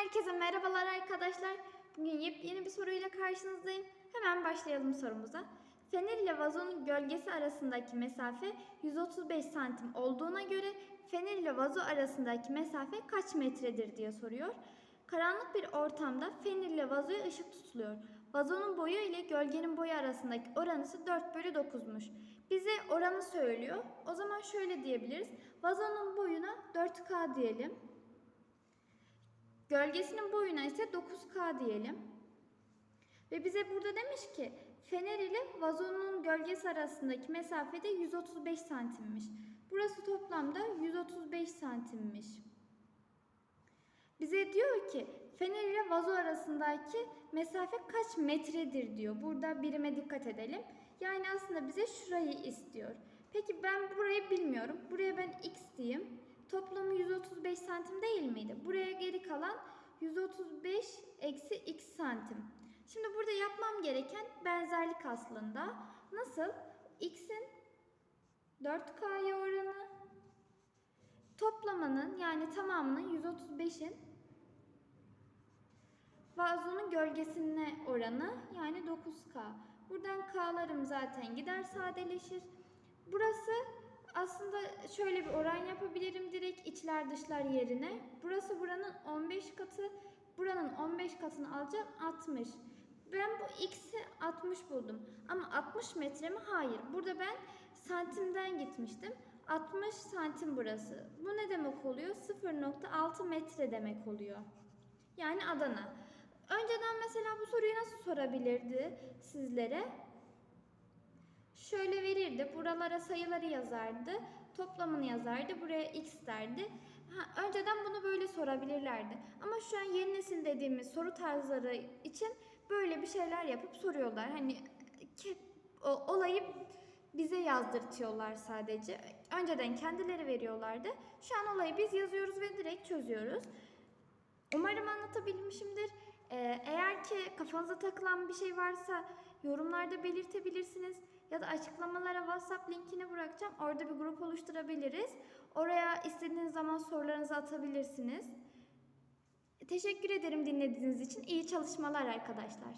Herkese merhabalar arkadaşlar. Bugün yepyeni bir soruyla karşınızdayım. Hemen başlayalım sorumuza. Fener ile vazonun gölgesi arasındaki mesafe 135 santim olduğuna göre fener ile vazo arasındaki mesafe kaç metredir diye soruyor. Karanlık bir ortamda fener ile vazoya ışık tutuluyor. Vazonun boyu ile gölgenin boyu arasındaki oranısı 4 bölü 9'muş. Bize oranı söylüyor. O zaman şöyle diyebiliriz. Vazonun boyuna 4K diyelim. Gölgesinin boyuna ise 9K diyelim. Ve bize burada demiş ki fener ile vazonun gölgesi arasındaki mesafede 135 santimmiş. Burası toplamda 135 santimmiş. Bize diyor ki fener ile vazo arasındaki mesafe kaç metredir diyor. Burada birime dikkat edelim. Yani aslında bize şurayı istiyor. Peki ben burayı bilmiyorum. Buraya ben x diyeyim. Toplamı 135 santim değil miydi? Buraya geri kalan 135 eksi x santim. Şimdi burada yapmam gereken benzerlik aslında. Nasıl? x'in 4k'ya oranı toplamanın yani tamamının 135'in vazonun gölgesine oranı yani 9k. Buradan k'larım zaten gider sadeleşir. Burası aslında şöyle bir oran yapabilirim direkt içler dışlar yerine. Burası buranın 15 katı, buranın 15 katını alacağım 60. Ben bu x'i 60 buldum. Ama 60 metre mi? Hayır. Burada ben santimden gitmiştim. 60 santim burası. Bu ne demek oluyor? 0.6 metre demek oluyor. Yani Adana. Önceden mesela bu soruyu nasıl sorabilirdi sizlere? Şöyle verirdi. Buralara sayıları yazardı. Toplamını yazardı. Buraya x derdi. Ha, önceden bunu böyle sorabilirlerdi. Ama şu an yeni nesil dediğimiz soru tarzları için böyle bir şeyler yapıp soruyorlar. Hani o- olayı bize yazdırtıyorlar sadece. Önceden kendileri veriyorlardı. Şu an olayı biz yazıyoruz ve direkt çözüyoruz. Umarım anlatabilmişimdir. Ee, eğer ki kafanıza takılan bir şey varsa yorumlarda belirtebilirsiniz. Ya da açıklamalara WhatsApp linkini bırakacağım. Orada bir grup oluşturabiliriz. Oraya istediğiniz zaman sorularınızı atabilirsiniz. Teşekkür ederim dinlediğiniz için. İyi çalışmalar arkadaşlar.